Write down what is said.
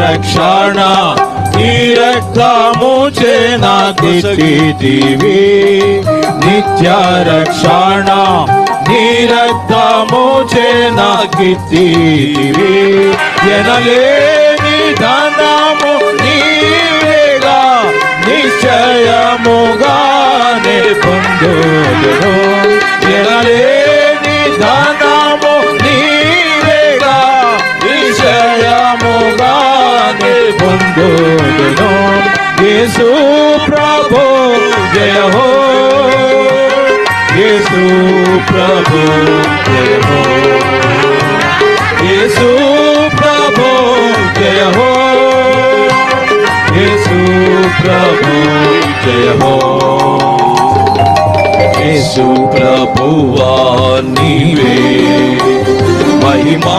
రక్షణ నీ రక్తము చే నాకిచ్చితివి నిత్య రక్షణ నీ రక్తము చే నాకిచ్చితివి ఎనలేని ధనము నీవేగా నిశ్చయముగానే పొందుదును ఎనలేని పొందుదును యేసు ప్రభు జయ హో యేసు ప్రభు జయ హో యేసు ప్రభు జయ హో యేసు ప్రభు జయ హో యేసు ప్రభువా నీవే మహిమా